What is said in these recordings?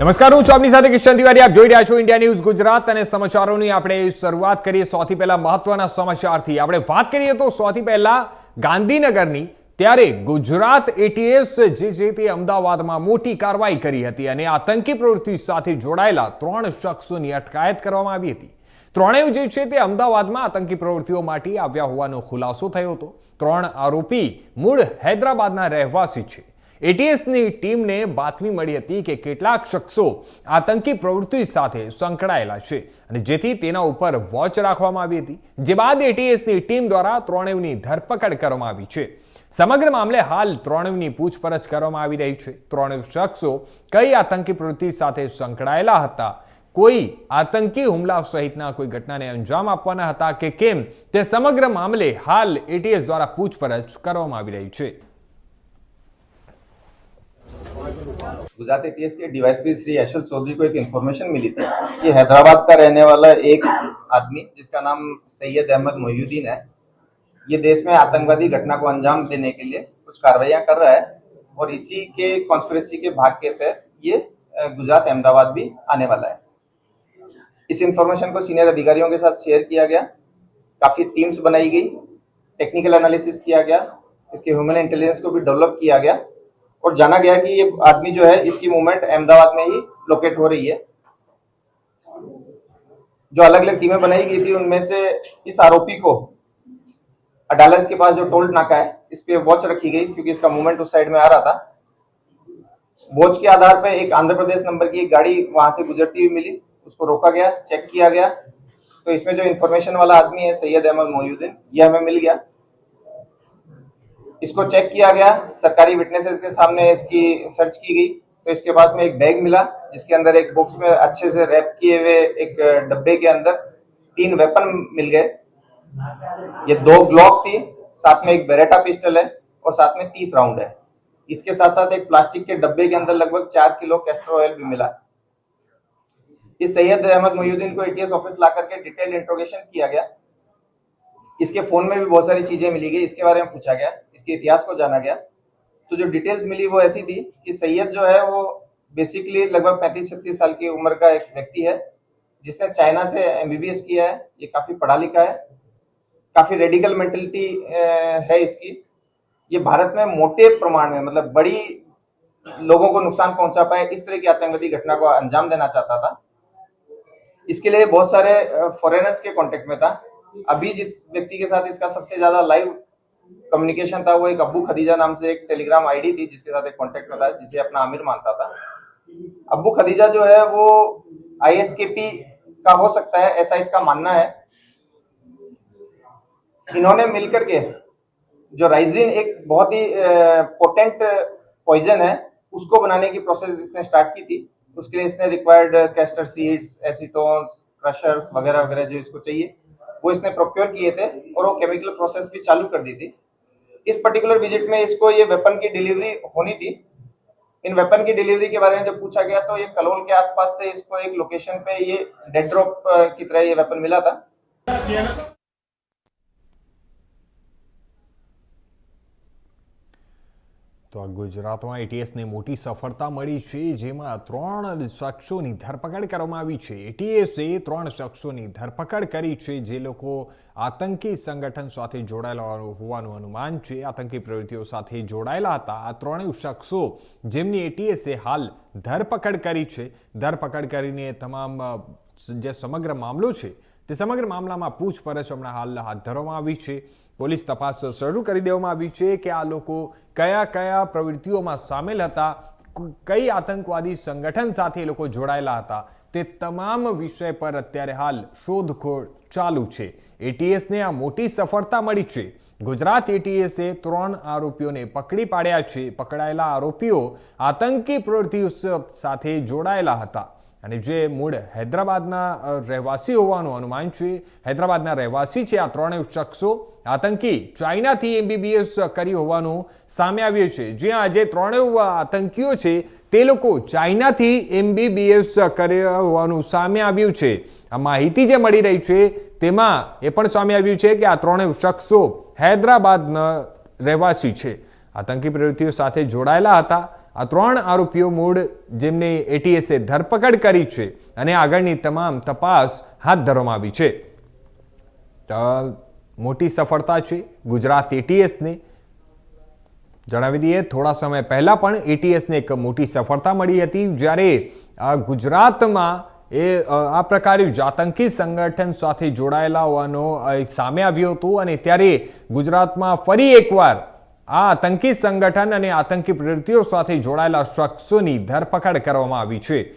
નમસ્કાર, હું છું આપની સાથે કિશન તિવારી. આપ જોઈ રહ્યા છો ઇન્ડિયા ન્યૂઝ ગુજરાત અને સમાચારોની આપણે શરૂઆત કરીએ સૌથી પહેલા મહત્વના સમાચારથી. આપણે વાત કરીએ તો સૌથી પહેલા ગાંધીનગરની, ત્યારે ગુજરાત એટીએસ જે છે તે અમદાવાદમાં મોટી કાર્યવાહી કરી હતી અને આતંકી પ્રવૃત્તિ સાથે જોડાયેલા ત્રણ શખ્સોની અટકાયત કરવામાં આવી હતી. ત્રણેય જે છે તે અમદાવાદમાં આતંકી પ્રવૃત્તિઓ માટે આવ્યા હોવાનો ખુલાસો થયો હતો. ત્રણ આરોપી મૂળ હૈદરાબાદના રહેવાસી છે. એટીએસની ટીમને બાતમી મળી હતી કે કેટલાક શખ્સો આતંકી પ્રવૃત્તિ સાથે સંકળાયેલા છે અને જેથી તેના ઉપર વોચ રાખવામાં આવી હતી, જે બાદ એટીએસની ટીમ દ્વારા ત્રણેયની ધરપકડ કરવામાં આવી છે. સમગ્ર મામલે હાલ ત્રણેયની પૂછપરછ કરવામાં આવી રહી છે. ત્રણેય શખ્સો કઈ આતંકી પ્રવૃત્તિ સાથે સંકળાયેલા હતા, કોઈ આતંકી હુમલા સહિતના કોઈ ઘટનાને અંજામ આપવાના હતા કે કેમ, તે સમગ્ર મામલે હાલ એટીએસ દ્વારા પૂછપરછ કરવામાં આવી રહી છે. गुजरात एटीएस के डीवाईएसपी श्री यशल चौधरी को एक इन्फॉर्मेशन मिली थी कि हैदराबाद का रहने वाला एक आदमी, जिसका नाम सैयद अहमद मोहुद्दीन है, ये देश में आतंकवादी घटना को अंजाम देने के लिए कुछ कार्रवाइयाँ कर रहा है और इसी के कॉन्स्पिरेसी के भाग के तहत ये गुजरात अहमदाबाद भी आने वाला है। इस इंफॉर्मेशन को सीनियर अधिकारियों के साथ शेयर किया गया। काफ़ी टीम्स बनाई गई टेक्निकल एनालिसिस किया गया, इसके ह्यूमन इंटेलिजेंस को भी डेवलप किया गया। और जाना गया कि ये आदमी जो है, इसकी मूवमेंट अहमदाबाद में ही लोकेट हो रही है। जो अलग अलग टीमें बनाई गई थी, उनमें से इस आरोपी को अडालज के पास जो टोल नाका है, इस पे वॉच रखी गई, क्योंकि इसका मूवमेंट उस साइड में आ रहा था। वॉच के आधार पर एक आंध्र प्रदेश नंबर की एक गाड़ी वहाँ से गुजरती हुई मिली, उसको रोका गया चेक किया गया। तो इसमें जो इन्फॉर्मेशन वाला आदमी है, सैयद अहमद मोहुद्दीन ये हमें मिल गया। इसको चेक किया गया। सरकारी विटनेसेस के सामने इसकी सर्च की गई। तो इसके पास में एक बैग मिला, जिसके अंदर एक बॉक्स में अच्छे से रैप किए हुए एक डब्बे के अंदर तीन वेपन मिल गए। ये दो ग्लॉक थी, साथ में एक बेरेटा पिस्टल है और साथ में तीस राउंड है। इसके साथ साथ एक प्लास्टिक के डब्बे के अंदर लगभग चार किलो कैस्टर ऑयल भी मिला। इस सैयद अहमद मोहुद्दीन को एटीएस ऑफ़िस ला करके डिटेल इंट्रोगेशन किया गया। इसके फ़ोन में भी बहुत सारी चीज़ें मिली गई, इसके बारे में पूछा गया, इसके इतिहास को जाना गया। तो जो डिटेल्स मिली वो ऐसी थी कि सैयद जो है वो बेसिकली लगभग पैंतीस छत्तीस साल की उम्र का एक व्यक्ति है, जिसने चाइना से एमबीबीएस किया है, ये काफ़ी पढ़ा लिखा है, काफ़ी रेडिकल मेंटेलिटी है इसकी। ये भारत में मोटे प्रमाण में मतलब बड़ी लोगों को नुकसान पहुँचा पाए, इस तरह की आतंकवादी घटना को अंजाम देना चाहता था। इसके लिए बहुत सारे फॉरेनर्स के कांटेक्ट में था। अभी जिस व्यक्ति के साथ इसका सबसे ज़्यादा लाइव कम्युनिकेशन था, वो एक अब्बू खदीजा नाम से एक टेलीग्राम आईडी थी, जिसके साथ एक कांटेक्ट में था, जिसे अपना आमिर मानता था। अब्बू खदीजा जो है, वो आईएसकेपी का हो सकता है, ऐसा इसका मानना है। इन्होंने मिलकर के जो राइजिन एक बहुत ही पोटेंट पॉइजन है, उसको बनाने की प्रोसेस इसने स्टार्ट की थी। उसके लिए इसने required castor seeds acetones crushers वगैरह वगैरह जो इसको चाहिए। वो इसने प्रोक्योर किए थे और वो केमिकल प्रोसेस भी चालू कर दी थी। इस पर्टिकुलर विज़िट में इसको ये वेपन की डिलीवरी होनी थी। इन वेपन की डिलीवरी के बारे में जब पूछा गया तो ये कलोल के आसपास से इसको एक लोकेशन पे ये डेड ड्रॉप की तरह ये वेपन मिला था। તો આ ગુજરાતમાં એટીએસને મોટી સફળતા મળી છે, જેમાં ત્રણ શખ્સોની ધરપકડ કરવામાં આવી છે. એટીએસે ત્રણ શખ્સોની ધરપકડ કરી છે, જે લોકો આતંકી સંગઠન સાથે જોડાયેલા હોવાનું અનુમાન છે. આતંકી પ્રવૃત્તિઓ સાથે જોડાયેલા હતા. આ ત્રણેય શખ્સો જેમની એટીએસે હાલ ધરપકડ કરી છે. ધરપકડ કરીને તમામ જે સમગ્ર મામલો છે, તે સમગ્ર મામલામાં પૂછપરછ હમણાં હાલ હાથ ધરવામાં આવી છે. પોલીસ તપાસ શરૂ કરી દેવામાં આવી છે કે આ લોકો કયા કયા પ્રવૃત્તિઓમાં સામેલ હતા કઈ આતંકવાદી સંગઠન સાથે એ લોકો જોડાયેલા હતા, તે તમામ વિષય પર અત્યારે હાલ શોધખોળ ચાલુ છે. એટીએસને આ મોટી સફળતા મળી છે. ગુજરાત એટીએસે ત્રણ આરોપીઓને પકડી પાડ્યા છે. પકડાયેલા આરોપીઓ આતંકી પ્રવૃત્તિઓ સાથે જોડાયેલા હતા. અને જે મૂળ હૈદરાબાદના રહેવાસી હોવાનું અનુમાન છે, હૈદરાબાદના રહેવાસી છે આ ત્રણેય શખ્સો, આતંકી ચાઇનાથી એમબીબીએસ કરી હોવાનું સામે આવ્યું છે. જ્યાં આજે ત્રણેય આતંકીઓ છે, તે લોકો ચાઇનાથી એમબીબીએસ કર્યા હોવાનું સામે આવ્યું છે. આ માહિતી જે મળી રહી છે, તેમાં એ પણ સામે આવ્યું છે કે આ ત્રણેય શખ્સો હૈદરાબાદના રહેવાસી છે. આતંકી પ્રવૃત્તિઓ સાથે જોડાયેલા હતા. આ ત્રણ આરોપીઓ મૂળ જેમને એટીએસે ધરપકડ કરી છે અને આગળની તમામ તપાસ હાથ ધરવામાં આવી છે. મોટી સફળતા છે. ગુજરાત એટીએસને જણાવી દઈએ, થોડા સમય પહેલાં પણ એટીએસને એક મોટી સફળતા મળી હતી, જ્યારે ગુજરાતમાં એ આ પ્રકારે જ આતંકી સંગઠન સાથે જોડાયેલા હોવાનો સામે આવ્યું હતું અને ત્યારે ગુજરાતમાં ફરી એકવાર આ આતંકી સંગઠન અને આતંકી પ્રવૃત્તિઓ સાથે જોડાયેલા શખ્સોની ધરપકડ કરવામાં આવી છે.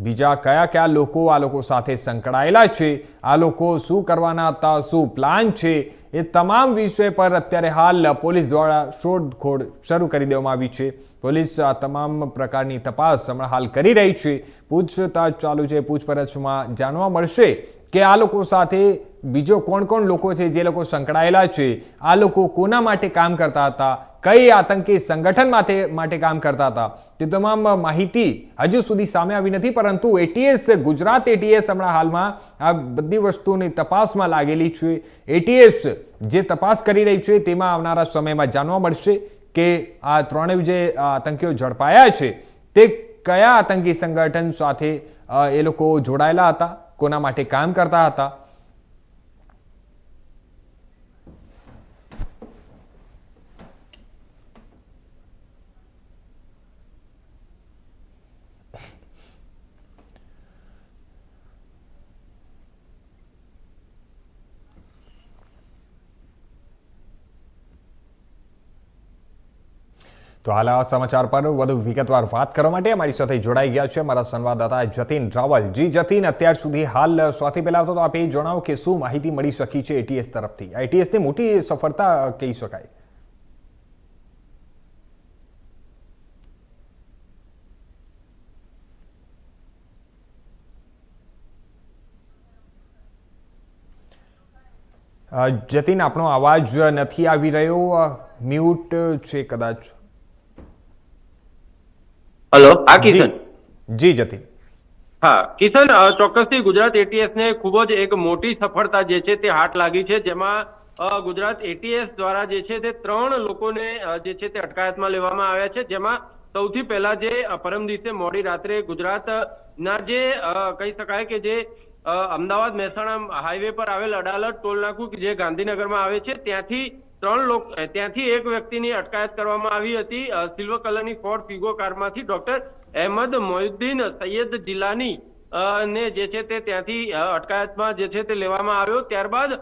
બીજા કયા કયા લોકો આ લોકો સાથે સંકળાયેલા છે? આ લોકો શું કરવાના હતા? શું પ્લાન છે? એ તમામ વિષય પર અત્યારે હાલ પોલીસ દ્વારા શોધખોળ શરૂ કરી દેવામાં આવી છે. પોલીસ આ તમામ પ્રકારની તપાસ હમણાં હાલ કરી રહી છે. પૂછતાછ ચાલુ છે. પૂછપરછમાં જાણવા મળશે કે આ લોકો સાથે બીજો કોણ કોણ લોકો છે જે લોકો સંકળાયેલા છે? આ લોકો કોના માટે કામ કરતા હતા? કઈ આતંકી સંગઠન માટે માટે કામ કરતા હતા? તે તમામ માહિતી હજુ સુધી સામે આવી નથી, પરંતુ એટીએસ ગુજરાત એટીએસ હમણાં હાલમાં આ બધી વસ્તુની તપાસમાં લાગેલી છે. એટીએસ જે તપાસ કરી રહી છે તેમાં આવનારા સમયમાં જાણવા મળશે કે આ ત્રણેય જે આતંકીઓ ઝડપાયા છે, તે કયા આતંકી સંગઠન સાથે એ લોકો જોડાયેલા હતા? કોના માટે કામ કરતા હતા. તો હાલ આ સમાચાર પર વધુ વિગતવાર વાત કરવા માટે અમારી સાથે જોડાઈ ગયા છે અમારા સંવાદદાતા જતીન રાવલ. જી જતીન, અત્યાર સુધી હાલ સૌથી પહેલા તો આપ એ જણાવો કે શું માહિતી મળી શકી છે એટીએસ તરફથી? એટીએસની મોટી સફળતા કહી શકાય. જતીન, આપણો અવાજ નથી આવી રહ્યો. મ્યુટ છે કદાચ. હલો હા કિશન? જી જતીન. હા કિશન ચોક્કસથી ગુજરાત એટીએસ ને ખૂબ જ એક મોટી સફળતા જે છે તે હાથ લાગી છે જેમાં ગુજરાત એટીએસ દ્વારા જે છે તે ત્રણ લોકોને જે છે તે અટકાયતમાં લેવામાં આવ્યા છે જેમાં સૌથી પહેલા જે પરમ દિવસે મોડી રાત્રે ગુજરાતના જે કહી શકાય કે જે અમદાવાદ મહેસાણા હાઈવે પર આવેલ અડાલત ટોલ નાકું કે જે ગાંધીનગરમાં આવે છે ત્યાંથી ત્રણ લોક ત્યાંથી એક વ્યક્તિની અટકાયત કરવામાં આવી હતી. સિલ્વર કલરની ફોર્ડ ફિગો કારમાંથી ડોક્ટર અહેમદ મોહિદ્દીન સૈયદ જિલ્લાની ને જે છે તે ત્યાંથી અટકાયતમાં જે છે તે લેવામાં આવ્યો. ત્યારબાદ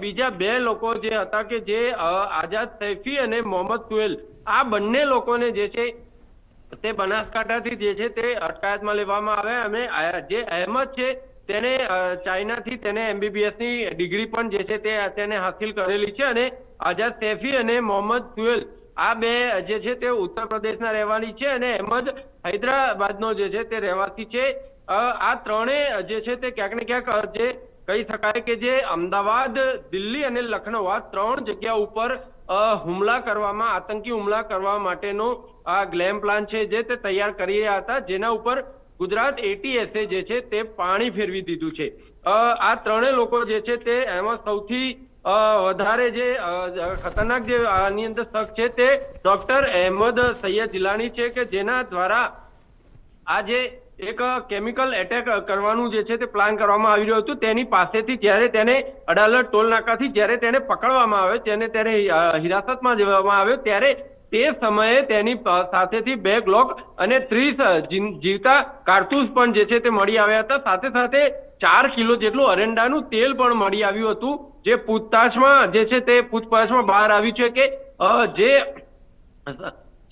બીજા બે લોકો જે હતા કે જે આઝાદ સૈફી અને મોહમ્મદ સુહેલ, આ બંને લોકોને જે છે તે બનાસકાંઠાથી જે છે તે અટકાયતમાં લેવામાં આવ્યા. અને જે અહેમદ છે તેને ચાઇનાથી તેને એમબીબીએસની ડિગ્રી પણ જે છે તે તેને હાસિલ કરેલી છે અને આઝાદ સૈફી અને મોહમ્મદ સુએલ આ બે જે છે તે ઉત્તર પ્રદેશના રહેવાની છે અને અહેમદ હૈદરાબાદનો જે છે તે રહેવાસી છે. આ ત્રણેય જે છે તે ક્યાંક ને ક્યાંક જે કહી શકાય કે જે અમદાવાદ, દિલ્હી અને લખનઉ આ ત્રણ જગ્યા ઉપર હુમલા કરવામાં, આતંકી હુમલા કરવા માટેનો આ ગ્લેમ પ્લાન છે જે તે તૈયાર કરી રહ્યા હતા. જેના ઉપર ગુજરાત એટીએસે જે છે તે પાણી ફેરવી દીધું છે. આ ત્રણેય લોકો જે છે તે એમાં સૌથી વધારે જે ખતરનાક જે આની અંદર શખ્સ છે તે ડોક્ટર અહેમદ સૈયદ જિલ્લાની છે કે જેના દ્વારા આ જે એક કેમિકલ એટેક કરવાનું જે છે તે પ્લાન કરવામાં આવી રહ્યું હતું તેની પાસેથી જ્યારે તેને અડાલર ટોલ નાકાથી જ્યારે તેને પકડવામાં આવ્યો તેને તેને હિરાસતમાં જવામાં આવ્યો, ત્યારે તે સમયે તેની સાથેથી બે ગ્લોક અને ત્રીસ જીવતા કારતૂસ પણ જે છે તે મળી આવ્યા હતા. સાથે સાથે ચાર કિલો જેટલું અરંડાનું તેલ પણ મળી આવ્યું હતું. જે પૂછતાછમાં, જે છે તે પૂછપરછમાં બહાર આવ્યું છે કે જે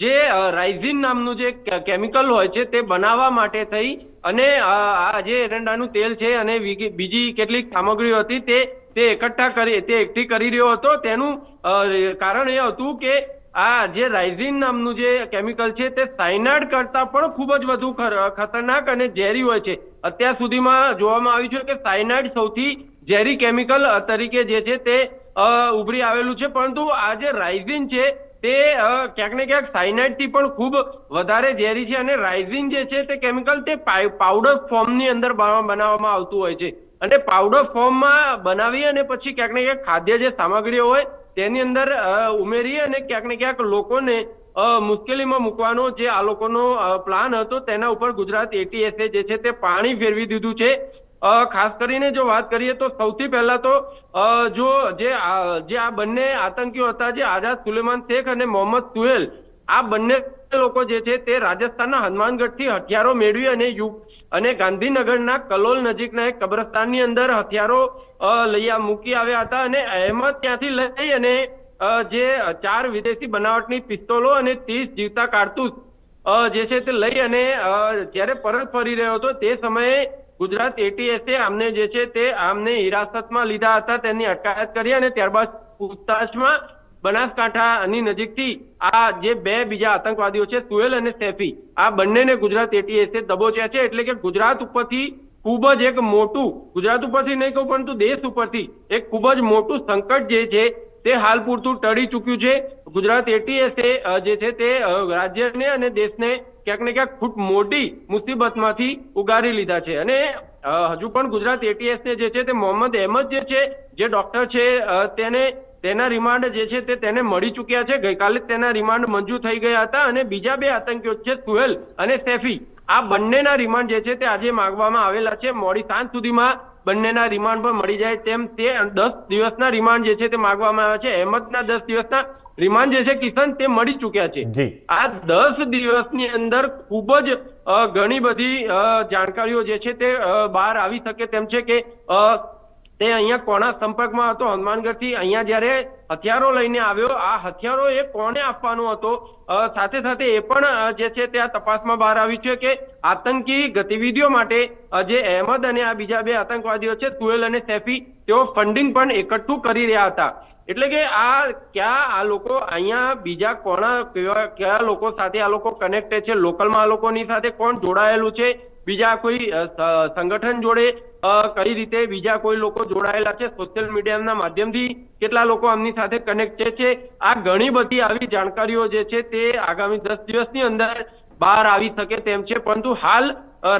જે રાઇઝિન નામનું જે કેમિકલ હોય છે તે બનાવવા માટે થઈ અને આ જે એરંડાનું તેલ છે અને બીજી કેટલીક સામગ્રીઓ હતી તે તે એકઠા કરી, તે એકઠી કરી રહ્યો હતો. તેનું કારણ એ હતું કે આ જે રાઇઝિન નામનું જે કેમિકલ છે તે સાયનાઇડ કરતા પણ ખૂબ જ વધુ ખતરનાક અને ઝેરી હોય છે. અત્યાર સુધીમાં જોવામાં આવ્યું છે કે સાયનાઇડ સૌથી ઝેરી કેમિકલ તરીકે જે છે તે ઉભરી આવેલું છે. પરંતુ આ જે રાઇઝિન છે તે ક્યાંક ને ક્યાંક સાયનાઇડથી પણ ખૂબ વધારે ઝેરી છે અને રાઇઝિન જે છે તે કેમિકલ તે પાવડર ફોર્મની અંદર બના- બનાવવામાં આવતું હોય છે. અને પાવડર ફોર્મમાં બનાવી અને પછી ક્યાંક ને ક્યાંક ખાદ્ય જે સામગ્રીઓ હોય તેની અંદર ઉમેરી અને ક્યાંક ને ક્યાંક લોકોને મુશ્કેલીમાં મૂકવાનો જે આ લોકોનો પ્લાન હતો તેના ઉપર ગુજરાત એટીએસે જે છે તે પાણી ફેરવી દીધું છે. ખાસ કરીને જો વાત કરીએ તો સૌથી પહેલા તો જો જે જે આ બંને આતંકીઓ હતા, જે આઝાદ સુલેમાન શેખ અને મોહમ્મદ સુહેલ, આ બંને લોકો જે છે તે રાજસ્થાનના હનુમાનગઢથી હથિયારો મેળવી અને યુ અને ગાંધીનગરના કલોલ નજીકના એક કબ્રસ્તાનની અંદર હથિયારો લઈ મૂકી આવ્યા હતા અને અહેમદ ત્યાંથી લઈ અને જે ચાર વિદેશી બનાવટની પિસ્તોલો અને ત્રીસ જીવતા કારતૂસ જે છે તે લઈ અને જ્યારે પરત ફરી રહ્યો હતો તે સમયે ગુજરાત એટીએસે આમને જે છે તે આમને હિરાસતમાં લીધા હતા, તેની અટકાયત કરી અને ત્યારબાદ પૂછતાછમાં બનાસકાંઠાની નજીકથી આ જે બે બીજા આતંકવાદીઓ છે સુહેલ અને સેફી, આ બંનેને ગુજરાત એટીએસે દબોચ્યા છે, એટલે કે ગુજરાત ઉપરથી ખૂબ જ એક મોટું, ગુજરાત ઉપરથી નહીં કહું, પરંતુ દેશ ઉપરથી એક ખૂબ જ મોટું સંકટ જે છે, તે હાલ પૂરતું ટળી ચૂક્યું છે. ગુજરાત એટીએસે જે છે તે રાજ્યને અને દેશને ક્યાંક ને ક્યાંક ખૂબ મોટી મુસીબતમાંથી ઉગારી લીધા છે. અને હજુ પણ ગુજરાત એટીએસને જે છે તે મોહમ્મદ અહેમદ જે છે, જે ડોક્ટર છે તેને તેના રિમાન્ડ જે છે તે તેને મળી ચૂક્યા છે. ગઈકાલે તેના રિમાન્ડ મંજૂર થઈ ગયા હતા અને બીજા બે આતંકીઓ છે સુહેલ અને સેફી. આ બંનેના રિમાન્ડ જે છે તે આજે માંગવામાં આવેલા છે. મોડી સાંજ સુધીમાં બંનેના રિમાન્ડ પણ મળી જાય તેમ તે દસ દિવસના રિમાન્ડ જે છે તે માંગવામાં આવ્યા છે. અહેમદના દસ દિવસના રિમાન્ડ જે છે કિશન તે મળી ચૂક્યા છે. આ દસ દિવસની અંદર ખૂબ જ ઘણી બધી જાણકારીઓ જે છે તે બહાર આવી શકે તેમ છે કે તે અહીંયા કોના સંપર્કમાં હતો? હનુમાનગઢથી અહીંયા જ્યારે હથિયારો લઈને આવ્યો, આ હથિયારો એ કોને આપવાનો હતો? સાથે સાથે એ પણ જે છે તે આ તપાસમાં બહાર આવ્યું છે કે આતંકી ગતિવિધિઓ માટે જે અહેમદ અને આ બીજા બે આતંકવાદીઓ છે સુહેલ અને સેફી, તેઓ ફંડિંગ પણ એકઠું કરી રહ્યા હતા. એટલે કે આ ક્યાં આ લોકો અહીંયા બીજા કોના કયા લોકો સાથે આ લોકો કનેક્ટેડ છે? લોકલમાં આ લોકોની સાથે કોણ જોડાયેલું છે? બીજા કોઈ સંગઠન જોડે કઈ રીતે બીજા કોઈ લોકો જોડાયેલા છે? સોશિયલ મીડિયાના માધ્યમથી કેટલા લોકો આમની સાથે કનેક્ટેડ છે? આ ઘણી બધી આવી જાણકારીઓ જે છે તે આગામી દસ દિવસની અંદર બહાર આવી શકે તેમ છે. પરંતુ હાલ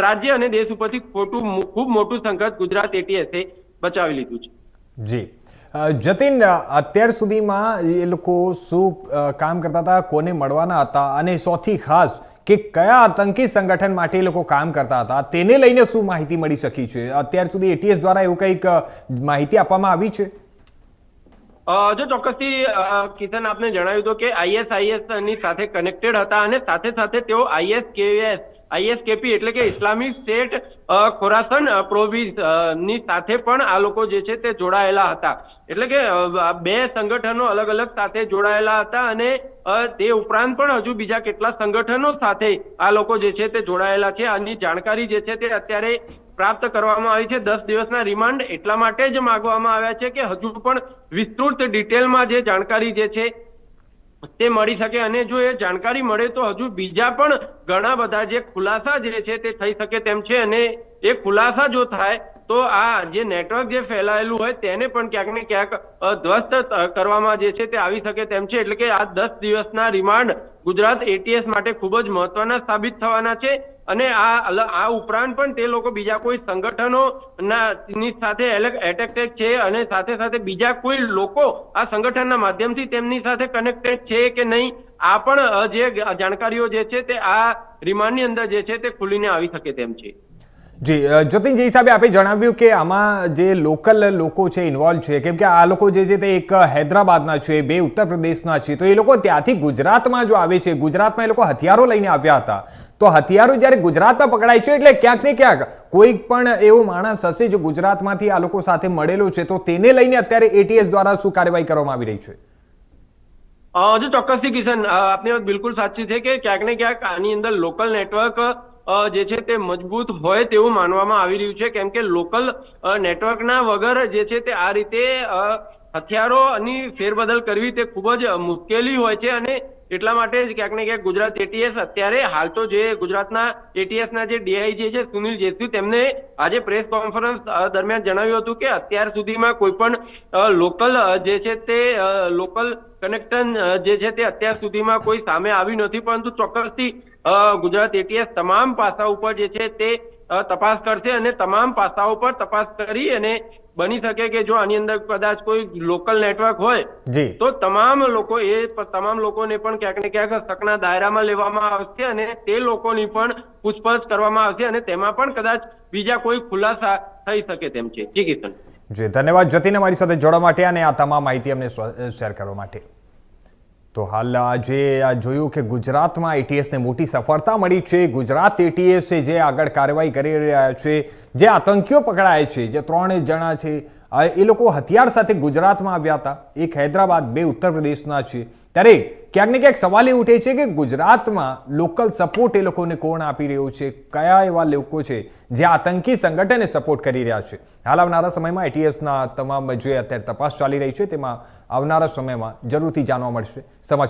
રાજ્ય અને દેશ ઉપરથી ખોટું ખૂબ મોટું સંકટ ગુજરાત એટીએસે બચાવી લીધું છે. જી. જતીન અત્યાર સુધીમાં એ લોકો શું કામ કરતા હતા, કોને મળવાના હતા? અને સૌથી ખાસ કે કયા આતંકી સંગઠન માટે એ લોકો કામ કરતા હતા? તેને લઈને શું માહિતી મળી શકી છે? અત્યાર સુધી એટીએસ દ્વારા એવું કંઈક માહિતી આપવામાં આવી છે? જો ચોક્કસથી કિશન, આપને જણાવ્યું હતું કે આઈએસઆઈએસની સાથે કનેક્ટેડ હતા અને સાથે સાથે તેઓ આઈએસકેએસ આઈએસકેપી એટલે કે ઇસ્લામિક સ્ટેટ ખોરાસન પ્રોવિન્સની સાથે પણ આ લોકો જે છે તે જોડાયેલા હતા. એટલે કે બે સંગઠનો અલગ અલગ સાથે જોડાયેલા હતા અને તે ઉપરાંત પણ હજુ બીજા કેટલા સંગઠનો સાથે આ લોકો જે છે તે જોડાયેલા છે. આની જાણકારી જે છે તે અત્યારે પ્રાપ્ત કરવામાં આવી છે. દસ દિવસના રિમાન્ડ એટલા માટે જ માગવામાં આવ્યા છે કે હજુ પણ વિસ્તૃત ડિટેલમાં જે જાણકારી જે છે તે મળી શકે અને જો એ જાણકારી મળે તો હજુ બીજા પણ ઘણા બધા જે ખુલાસા જે છે તે થઈ શકે તેમ છે અને એ ખુલાસા જો થાય તો આ જે નેટવર્ક જે ફેલાયેલું હોય તેને પણ ક્યાંક ને ક્યાંક ધ્વસ્ત કરવામાં જે છે તે આવી શકે તેમ છે. એટલે કે આ દસ દિવસના રિમાન્ડ ગુજરાત એટીએસ માટે ખૂબ જ મહત્વના સાબિત થવાના છે. અને આ આ ઉપરાંત પણ તે લોકો બીજા કોઈ સંગઠનો ના સાથે એટેક્ટેડ છે અને સાથે સાથે બીજા કોઈ લોકો આ સંગઠનના માધ્યમથી તેમની સાથે કનેક્ટેડ છે કે નહીં, આ પણ જે જાણકારીઓ જે છે તે આ રિમાન્ડની અંદર જે છે તે ખુલીને આવી શકે તેમ છે. જી જતીન જે હિસાબે આપે જણાવ્યું કે આમાં જે લોકલ લોકો છે ઇન્વોલ્વ છે, કેમ કે આ લોકો જે છે તે એક હૈદરાબાદના છે, બે ઉત્તર પ્રદેશના છે, તો એ લોકો ત્યાંથી ગુજરાતમાં જો આવે છે, ગુજરાતમાં એ લોકો હથિયારો લઈને આવ્યા હતા. તો હથિયારો જ્યારે ગુજરાતમાં પકડાય છે, એટલે ક્યાંક ને ક્યાંક કોઈ પણ એવો માણસ હશે જે ગુજરાતમાંથી આ લોકો સાથે મળેલો છે, તો તેને લઈને અત્યારે એટીએસ દ્વારા શું કાર્યવાહી કરવામાં આવી રહી છે? હજુ ચોક્કસથી કિશન આપની વાત બિલકુલ સાચી છે કે ક્યાંક ને ક્યાંક આની અંદર લોકલ નેટવર્ક જે છે તે મજબૂત હોય તેવું માનવામાં આવી રહ્યું છે. કેમ કે લોકલ નેટવર્કના વગર જે છે તે આ રીતે અ, હથિયારોની ફેરબદલ કરવી તે ખૂબ જ મુશ્કેલી હોય છે અને એટલા માટે જ ક્યાંક ને ક્યાંક ગુજરાત એટીએસ અત્યારે હાલ તો જે ગુજરાતના એટીએસના જે ડીઆઈજી છે, સુનિલ જેસવી તેમને આજે પ્રેસ કોન્ફરન્સ દરમિયાન જણાવ્યું હતું કે અત્યાર સુધીમાં કોઈ પણ લોકલ જે છે તે લોકલ કનેક્શન જે છે તે અત્યાર સુધીમાં કોઈ સામે આવ્યું નથી, પરંતુ ચોક્કસથી ગુજરાત એટીએસ તમામ પાસા ઉપર જે છે તે તપાસ કરશે અને તમામ પાસાઓ પર તપાસ કરી અને બની શકે કે જો આની અંદર કદાચ કોઈ લોકલ નેટવર્ક હોય તો તમામ લોકો એ તમામ લોકોને પણ ક્યાંક ને ક્યાંક શકના દાયરામાં લેવામાં આવશે અને તે લોકોની પણ પૂછપરછ કરવામાં આવશે અને તેમાં પણ કદાચ બીજા કોઈ ખુલાસા થઈ શકે તેમ છે. જી કિશન. જી ધન્યવાદ જતીન અમારી સાથે જોડવા માટે અને આ તમામ માહિતી અમને શેર કરવા માટે. તો હાલ આજે આ જોયું કે ગુજરાતમાં એટીએસને મોટી સફળતા મળી છે. ગુજરાત એટીએસ જે આગળ કાર્યવાહી કરી રહ્યા છે, જે આતંકીઓ પકડાય છે, જે ત્રણ જણા છે એ લોકો હથિયાર સાથે ગુજરાતમાં આવ્યા હતા. એક હૈદરાબાદ, બે ઉત્તર પ્રદેશના છે. ત્યારે ક્યાંક ને ક્યાંક સવાલ એ ઉઠે છે કે ગુજરાતમાં લોકલ સપોર્ટ એ લોકોને કોણ આપી રહ્યું છે? કયા એવા લોકો છે જે આતંકી સંગઠનને સપોર્ટ કરી રહ્યા છે? હાલ આવનારા સમયમાં એટીએસના તમામ જે અત્યારે તપાસ ચાલી રહી છે તેમાં આવનારા સમયમાં જરૂરથી જાણવા મળશે. સમાચાર